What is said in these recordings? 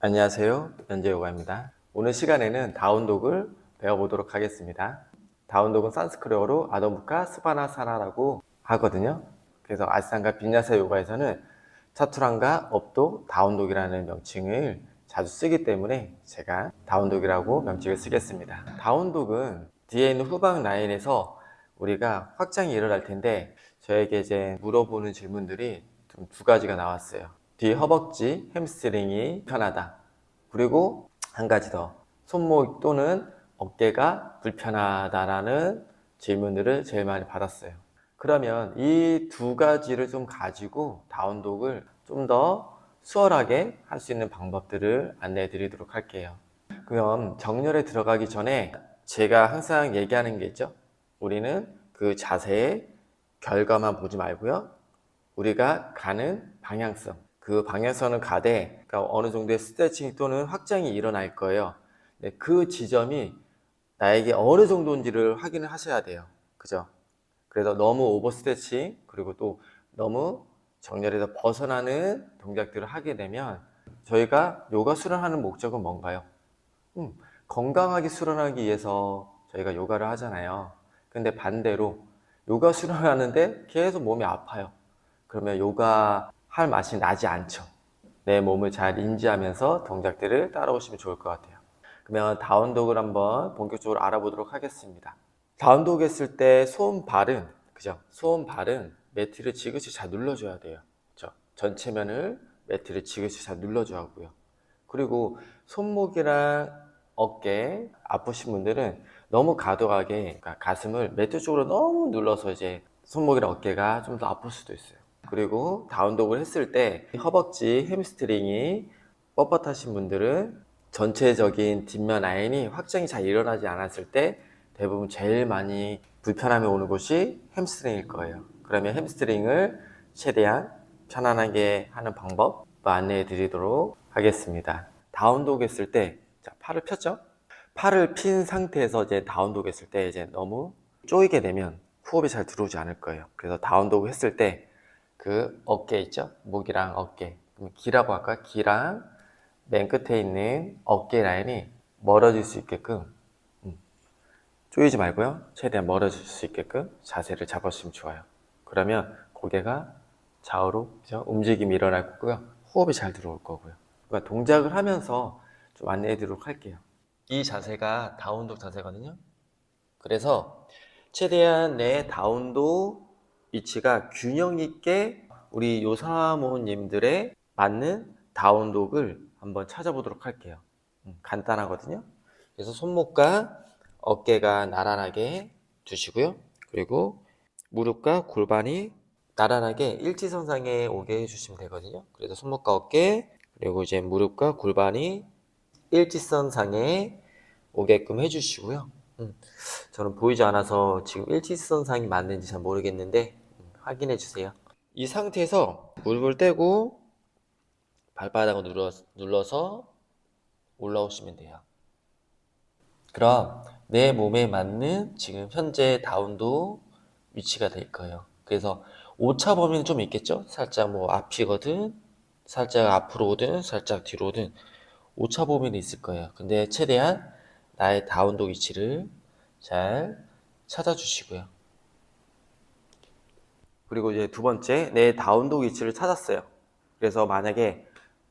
안녕하세요. 연재요가입니다. 오늘 시간에는 다운독을 배워보도록 하겠습니다. 다운독은 산스크리어로 아도무카 스바나사나라고 하거든요. 그래서 아시안과 빈야사 요가에서는 차투랑과 업도 다운독이라는 명칭을 자주 쓰기 때문에 제가 다운독이라고 명칭을 쓰겠습니다. 다운독은 뒤에 있는 후방 라인에서 우리가 확장이 일어날 텐데 저에게 이제 물어보는 질문들이 좀 두 가지가 나왔어요. 뒤 허벅지, 햄스트링이 편하다. 그리고 한 가지 더. 손목 또는 어깨가 불편하다라는 질문들을 제일 많이 받았어요. 그러면 이 두 가지를 좀 가지고 다운독을 좀 더 수월하게 할 수 있는 방법들을 안내해 드리도록 할게요. 그럼 정렬에 들어가기 전에 제가 항상 얘기하는 게 있죠. 우리는 그 자세의 결과만 보지 말고요. 우리가 가는 방향성, 그 방향성은 가되 그러니까 어느 정도의 스트레칭 또는 확장이 일어날 거예요. 네, 그 지점이 나에게 어느 정도인지를 확인을 하셔야 돼요. 그죠? 그래서 너무 오버 스트레칭 그리고 또 너무 정렬에서 벗어나는 동작들을 하게 되면 저희가 요가 수련하는 목적은 뭔가요? 음, 건강하게 수련하기 위해서 저희가 요가를 하잖아요. 근데 반대로 요가 수련하는데 계속 몸이 아파요. 그러면 요가 할 맛이 나지 않죠. 내 몸을 잘 인지하면서 동작들을 따라오시면 좋을 것 같아요. 그러면 다운독을 한번 본격적으로 알아보도록 하겠습니다. 다운독 했을 때 손 발은 그죠? 손 발은 매트를 지그시 잘 눌러줘야 돼요. 그죠? 전체면을 매트를 지그시 잘 눌러줘야 하고요. 그리고 손목이랑 어깨 아프신 분들은 너무 과도하게 그러니까 가슴을 매트 쪽으로 너무 눌러서 이제 손목이랑 어깨가 좀 더 아플 수도 있어요. 그리고 다운독을 했을 때 허벅지 햄스트링이 뻣뻣하신 분들은 전체적인 뒷면 라인이 확장이 잘 일어나지 않았을 때 대부분 제일 많이 불편함이 오는 곳이 햄스트링일 거예요. 그러면 햄스트링을 최대한 편안하게 하는 방법 안내해 드리도록 하겠습니다. 다운독 했을 때 자, 팔을 폈죠? 팔을 핀 상태에서 이제 다운독 했을 때 이제 너무 쪼이게 되면 호흡이 잘 들어오지 않을 거예요. 그래서 다운독 했을 때 그 어깨 있죠? 목이랑 어깨. 그럼 기라고 할까? 기랑 맨 끝에 있는 어깨 라인이 멀어질 수 있게끔 음, 쪼이지 말고요. 최대한 멀어질 수 있게끔 자세를 잡아주시면 좋아요. 그러면 고개가 좌우로 그죠? 움직임이 일어날 거고요. 호흡이 잘 들어올 거고요. 그러니까 동작을 하면서 좀 안내해 드리도록 할게요. 이 자세가 다운독 자세거든요. 그래서 최대한 내 다운도 위치가 균형 있게 우리 요사모님들의 맞는 다운독을 한번 찾아보도록 할게요. 음, 간단하거든요. 그래서 손목과 어깨가 나란하게 두시고요. 그리고 무릎과 골반이 나란하게 일지선상에 오게 해주시면 되거든요. 그래서 손목과 어깨 그리고 이제 무릎과 골반이 일지선상에 오게끔 해주시고요. 음, 저는 보이지 않아서 지금 일지선상이 맞는지 잘 모르겠는데 음, 확인해 주세요. 이 상태에서 무릎을 떼고 발바닥을 눌러, 눌러서 올라오시면 돼요. 그럼 내 몸에 맞는 지금 현재 다운도 위치가 될 거예요. 그래서 오차 범위는 좀 있겠죠? 살짝 뭐 앞이거든, 살짝 앞으로 오든, 살짝 뒤로 오든 오차 범위는 있을 거예요. 근데 최대한 나의 다운도 위치를 잘 찾아주시고요. 그리고 이제 두 번째, 내 다운도 위치를 찾았어요. 그래서 만약에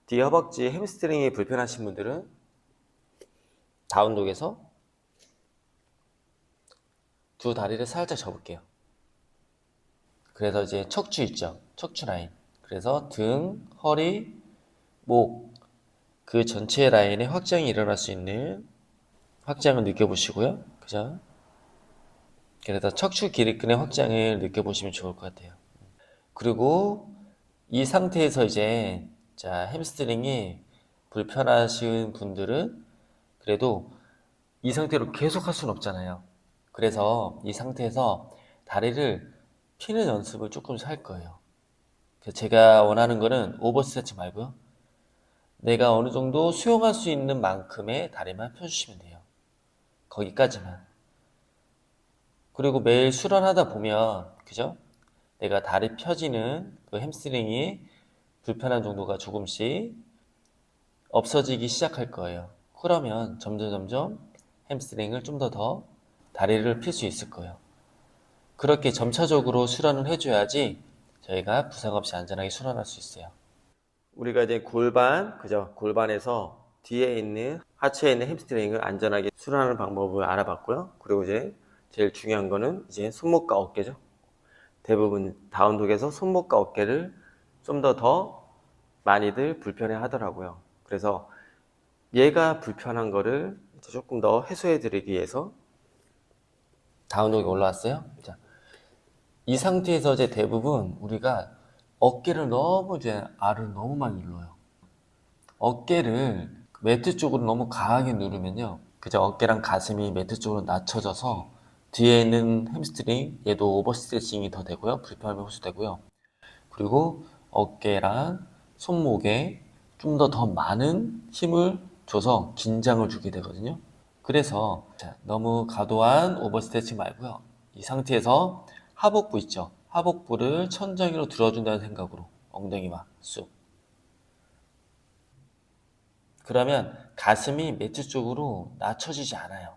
뒤 허벅지 햄스트링이 불편하신 분들은 다운독에서 두 다리를 살짝 접을게요. 그래서 이제 척추 있죠. 척추 라인. 그래서 등, 허리, 목, 그 전체 라인에 확장이 일어날 수 있는 확장을 느껴보시고요. 그죠? 그래서 척추 기립근의 확장을 느껴보시면 좋을 것 같아요. 그리고 이 상태에서 이제 자 햄스트링이 불편하신 분들은 그래도 이 상태로 계속 할 수는 없잖아요. 그래서 이 상태에서 다리를 피는 연습을 조금씩 할 거예요. 제가 원하는 거는 오버 스트레치 말고요. 내가 어느 정도 수용할 수 있는 만큼의 다리만 펴주시면 돼요. 거기까지만. 그리고 매일 수련하다 보면, 그죠? 내가 다리 펴지는 그 햄스트링이 불편한 정도가 조금씩 없어지기 시작할 거예요. 그러면 점점 점점 햄스트링을 좀 더더 다리를 필 수 있을 거예요. 그렇게 점차적으로 수련을 해줘야지 저희가 부상 없이 안전하게 수련할 수 있어요. 우리가 이제 골반, 그죠? 골반에서 뒤에 있는 하체에 있는 햄스트링을 안전하게 수련하는 방법을 알아봤고요. 그리고 이제 제일 중요한 거는 이제 손목과 어깨죠. 대부분 다운독에서 손목과 어깨를 좀더더 많이들 불편해 하더라고요. 그래서 얘가 불편한 거를 조금 더 해소해 드리기 위해서 다운독이 올라왔어요. 자, 이 상태에서 이제 대부분 우리가 어깨를 너무 이제 알을 너무 많이 눌러요. 어깨를 매트 쪽으로 너무 강하게 누르면요. 그저 어깨랑 가슴이 매트 쪽으로 낮춰져서 뒤에 있는 햄스트링 얘도 오버 스트레칭이 더 되고요. 불편함이 호소되고요. 그리고 어깨랑 손목에 좀 더더 많은 힘을 줘서 긴장을 주게 되거든요. 그래서 자, 너무 과도한 오버 스트레칭 말고요. 이 상태에서 하복부 있죠. 하복부를 천장 위로 들어준다는 생각으로 엉덩이만 쑥. 그러면 가슴이 매트 쪽으로 낮춰지지 않아요.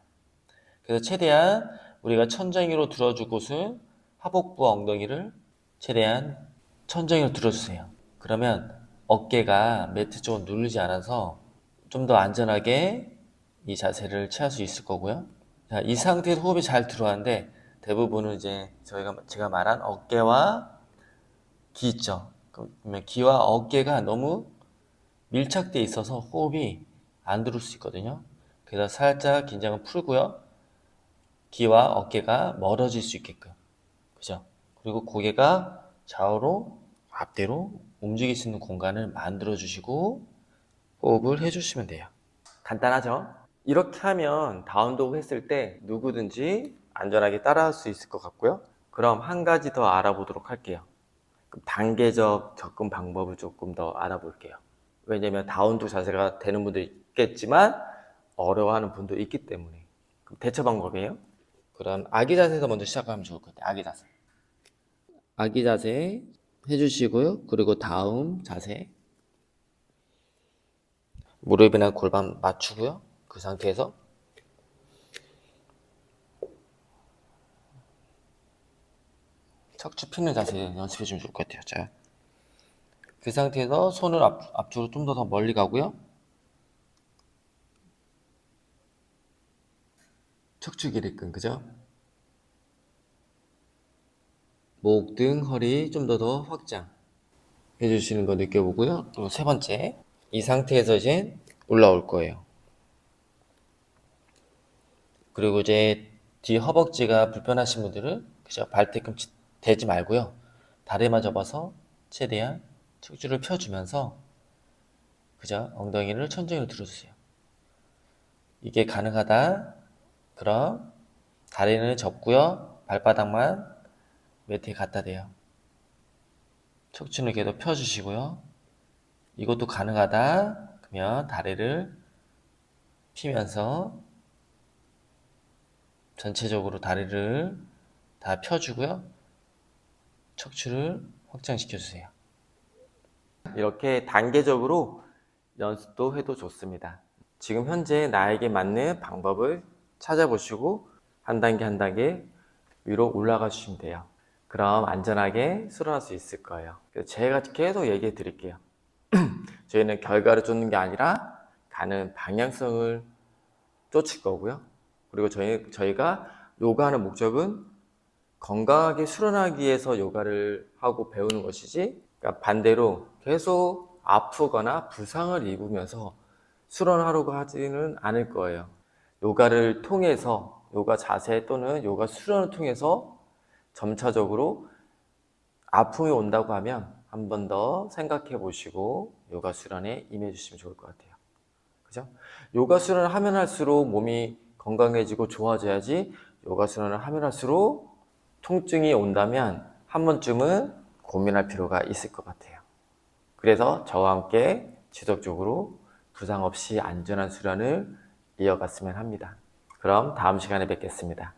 그래서 최대한 우리가 천장 위로 들어줄 곳은 하복부와 엉덩이를 최대한 천장 위로 들어주세요. 그러면 어깨가 매트 쪽을 누르지 않아서 좀 더 안전하게 이 자세를 취할 수 있을 거고요. 자, 이 상태에서 호흡이 잘 들어가는데 대부분은 이제 저희가 제가 말한 어깨와 귀 있죠. 그러면 귀와 어깨가 너무 밀착돼 있어서 호흡이 안 들어올 수 있거든요. 그래서 살짝 긴장을 풀고요. 귀와 어깨가 멀어질 수 있게끔. 그죠? 그리고 고개가 좌우로 앞뒤로 움직일 수 있는 공간을 만들어 주시고 호흡을 해 주시면 돼요. 간단하죠? 이렇게 하면 다운독 했을 때 누구든지 안전하게 따라할 수 있을 것 같고요. 그럼 한 가지 더 알아보도록 할게요. 단계적 접근 방법을 조금 더 알아볼게요. 왜냐면 다운독 자세가 되는 분도 있겠지만 어려워하는 분도 있기 때문에. 대처 방법이에요? 그럼 아기 자세에서 먼저 시작하면 좋을 것 같아요. 아기 자세. 아기 자세 해주시고요. 그리고 다음 자세. 무릎이나 골반 맞추고요. 그 상태에서 척추 피는 자세 연습해 주면 좋을 것 같아요. 자, 그 상태에서 손을 앞, 앞쪽으로 좀 더 더 멀리 가고요. 척추 길이끈, 그죠? 목, 등, 허리 좀 더 더 확장 해주시는 거 느껴보고요. 또 세 번째, 이 상태에서 이제 올라올 거예요. 그리고 이제 뒤 허벅지가 불편하신 분들은 그죠? 발 뒤꿈치 대지 말고요. 다리만 접어서 최대한 척추를 펴주면서 그죠? 엉덩이를 천정으로 들어주세요. 이게 가능하다. 그럼 다리는 접고요. 발바닥만 매트에 갖다 대요. 척추는 계속 펴주시고요. 이것도 가능하다. 그러면 다리를 피면서 전체적으로 다리를 다 펴주고요. 척추를 확장시켜 주세요. 이렇게 단계적으로 연습도 해도 좋습니다. 지금 현재 나에게 맞는 방법을 찾아보시고 한 단계 한 단계 위로 올라가 주시면 돼요. 그럼 안전하게 수련할 수 있을 거예요. 제가 계속 얘기해 드릴게요. 저희는 결과를 쫓는 게 아니라 가는 방향성을 쫓을 거고요. 그리고 저희, 저희가 요가하는 목적은 건강하게 수련하기 위해서 요가를 하고 배우는 것이지, 그러니까 반대로 계속 아프거나 부상을 입으면서 수련하려고 하지는 않을 거예요. 요가를 통해서, 요가 자세 또는 요가 수련을 통해서 점차적으로 아픔이 온다고 하면 한 번 더 생각해 보시고 요가 수련에 임해 주시면 좋을 것 같아요. 그죠? 요가 수련을 하면 할수록 몸이 건강해지고 좋아져야지 요가 수련을 하면 할수록 통증이 온다면 한 번쯤은 고민할 필요가 있을 것 같아요. 그래서 저와 함께 지속적으로 부상 없이 안전한 수련을 이어갔으면 합니다. 그럼 다음 시간에 뵙겠습니다.